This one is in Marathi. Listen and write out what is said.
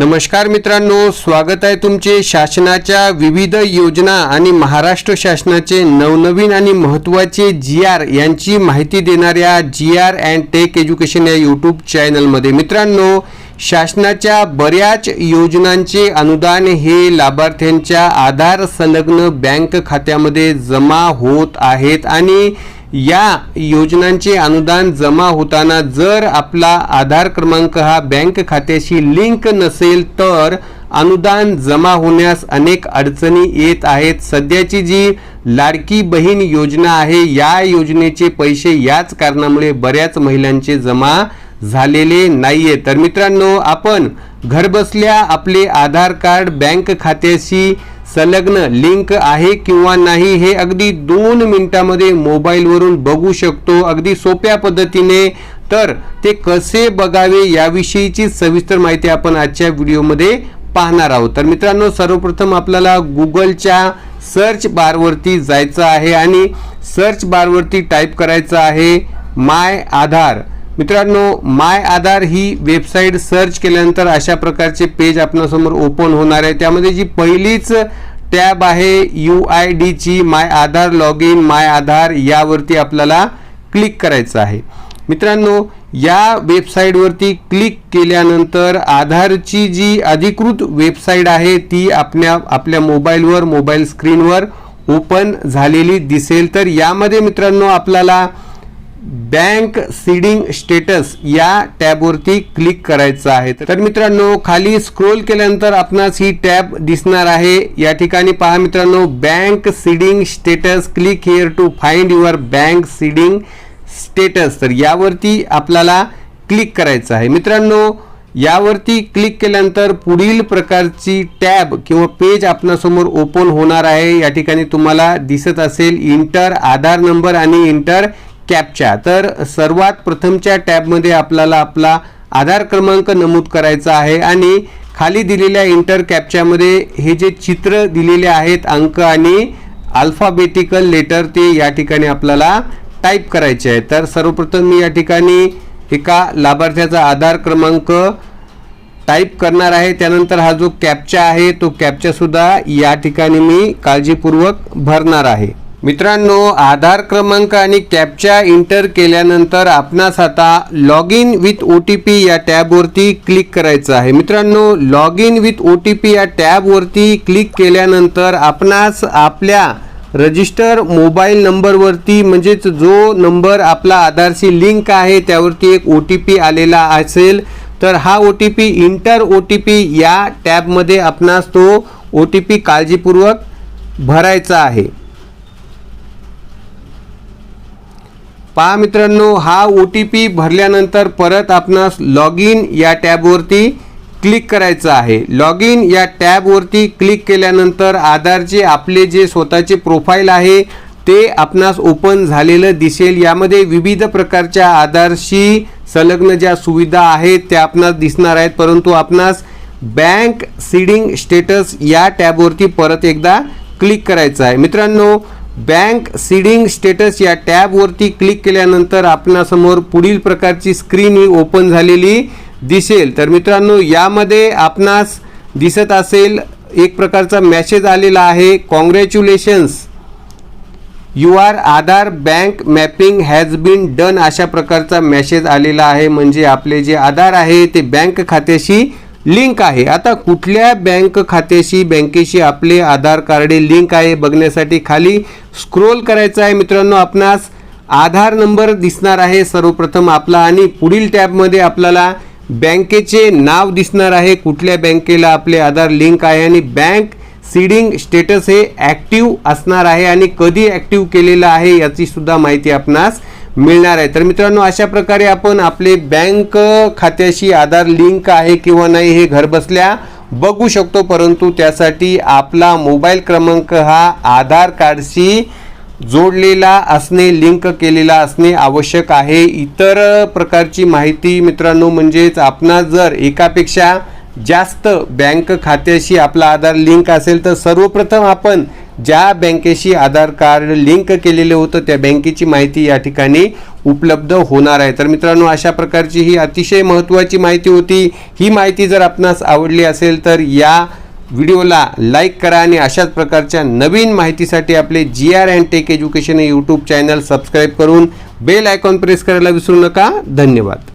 नमस्कार मित्रांनो स्वागत आहे तुमचे शासनाच्या विविध योजना आणि महाराष्ट्र शासनाचे नवनवीन आणि महत्त्वाचे जी आर यांची माहिती देणाऱ्या G R and Tech Education या यूट्यूब चॅनलमध्ये. मित्रांनो शासनाच्या बऱ्याच योजनांचे अनुदान हे लाभार्थ्यांच्या आधार संलग्न बँक खात्यामध्ये जमा होत आहेत आणि या योजनांचे अनुदान जमा होताना जर आपला आधार क्रमांक हा बँक खात्याशी लिंक नसेल तर अनुदान जमा होण्यास अनेक अडचणी येत आहेत. सध्याची जी लाडकी बहीण योजना आहे या योजनेचे पैसे याच कारणामुळे बऱ्याच महिलांचे जमा झालेले नाहीये. तर मित्रांनो आपण घरबसल्या आपले आधार कार्ड बँक खात्याशी संलग्न लिंक आहे किंवा नाही हे अगदी दोन मिनिटामध्ये मोबाईलवरून बघू शकतो. अगदी सोप्या पद्धतीने. तर ते कसे बघावे याविषयीची सविस्तर माहिती आपण आजच्या व्हिडिओमध्ये पाहणार आहोत. तर मित्रांनो सर्वप्रथम आपल्याला गुगलच्या सर्च बारवरती जायचं आहे आणि सर्च बारवरती टाईप करायचं आहे माय आधार. मित्रांनो माय आधार ही वेबसाईट सर्च केल्यानंतर अशा प्रकारचे पेज आपल्यासमोर ओपन होणार आहे. त्यामध्ये जी पहिलीच टॅब आहे U I डीची my Aadhaar log in my Aadhaar यावरती आपल्याला क्लिक करायचं आहे. मित्रांनो या वेबसाईटवरती क्लिक केल्यानंतर आधारची जी अधिकृत वेबसाईट आहे ती आपल्या आपल्या मोबाईलवर मोबाईल स्क्रीनवर ओपन झालेली दिसेल. तर यामध्ये मित्रांनो आपल्याला बँक सीडिंग स्टेटस या टॅबवरती क्लिक करायचं आहे. तर मित्रांनो खाली स्क्रोल केल्यानंतर आपणास ही टॅब दिसणार आहे. या ठिकाणी पहा मित्रांनो bank seeding status. Click here to find your bank seeding status. तर यावरती आपल्याला क्लिक करायचं आहे. मित्रांनो यावरती क्लिक केल्यानंतर पुढील प्रकारची टॅब किंवा पेज आपणासमोर ओपन होणार आहे. या ठिकाणी तुम्हाला दिसत असेल इंटर आधार नंबर आणि इंटर. कॅपच्या तर सर्वात प्रथमच्या टॅबमध्ये आपल्याला आपला आधार क्रमांक नमूद करायचा आहे आणि खाली दिलेल्या इंटर कॅपच्यामध्ये हे जे चित्र दिलेले आहेत अंक आणि अल्फाबेटिकल लेटर ते या ठिकाणी आपल्याला टाईप करायचे आहे तर सर्वप्रथम मी या ठिकाणी एका लाभार्थ्याचा आधार क्रमांक टाईप करणार आहे. त्यानंतर हा जो कॅपचा आहे तो कॅपचासुद्धा या ठिकाणी मी काळजीपूर्वक भरणार आहे. मित्रांनो आधार क्रमांक आणि कॅपचा इंटर केल्यानंतर आपणास आता log in with O T P या टॅबवरती क्लिक करायचं आहे. मित्रांनो log in with O T P या टॅबवरती क्लिक केल्यानंतर आपणास आपल्या रजिस्टर मोबाईल नंबरवरती म्हणजेच जो नंबर आपला आधारशी लिंक आहे त्यावरती एक ओ टी पी आलेला असेल तर हा O T P enter O T P या टॅबमध्ये आपणास तो ओ टी पी काळजीपूर्वक भरायचा आहे. पहा मित्रांनो हा ओ टी पी भरल्यानंतर परत आपणास लॉग इन या टॅबवरती क्लिक करायचं आहे. लॉग इन या टॅबवरती क्लिक केल्यानंतर आधारचे आपले जे स्वतःचे प्रोफाईल आहे ते आपणास ओपन झालेलं दिसेल. यामध्ये विविध प्रकारच्या आधारशी संलग्न ज्या सुविधा आहेत त्या आपणास दिसणार आहेत. परंतु आपणास बँक सीडिंग स्टेटस या टॅबवरती परत एकदा क्लिक करायचं आहे. मित्रांनो बँक सीडिंग स्टेटस या टॅबवरती क्लिक केल्यानंतर आपणासमोर पुढील प्रकारची स्क्रीन ही ओपन झालेली दिसेल. तर मित्रांनो यामध्ये आपणास दिसत असेल एक प्रकारचा मॅसेज आलेला आहे. Congratulations you are Aadhaar bank mapping has been done अशा प्रकारचा मॅसेज आलेला आहे. म्हणजे आपले जे आधार आहे ते बँक खात्याशी लिंक आहे. आता कुठल्या बँक खात्याशी बँकेशी आपले आधार कार्ड लिंक आहे बघण्यासाठी खाली स्क्रोल करायचं आहे मित्रांनो. आपणास आधार नंबर दिसणार आहे सर्वप्रथम आपला आणि पुढील टॅबमध्ये आपल्याला बँकेचे नाव दिसणार आहे. कुठल्या बँकेला आपले आधार लिंक आहे आणि बँक सीडिंग स्टेटस हे ॲक्टिव्ह असणार आहे आणि कधी ॲक्टिव्ह केलेलं आहे याची सुद्धा माहिती आपणास मिळणार आहे. तर मित्रांनो अशा प्रकारे आपण आपले बँक खात्याशी आधार लिंक आहे किंवा नाही हे घरबसल्या बघू शकतो. परंतु त्यासाठी आपला मोबाईल क्रमांक हा आधार कार्डशी जोडलेला असणे लिंक केलेला असणे आवश्यक आहे. इतर प्रकारची माहिती मित्रांनो म्हणजेच आपणा जर एकापेक्षा जास्त बँक खात्याशी आपला आधार लिंक असेल तर सर्वप्रथम आपण ज्या बँकेशी आधार कार्ड लिंक केलेलं होतं त्या बँकेची माहिती या ठिकाणी उपलब्ध होणार आहे. तर मित्रांनो अशा प्रकारची ही अतिशय महत्त्वाची माहिती होती. ही माहिती जर आपणास आवडली असेल तर या व्हिडिओला लाईक करा आणि अशाच प्रकारच्या नवीन माहितीसाठी आपले G R and Tech Education हे यूट्यूब चॅनल सबस्क्राईब करून बेल आयकॉन प्रेस करायला विसरू नका. धन्यवाद.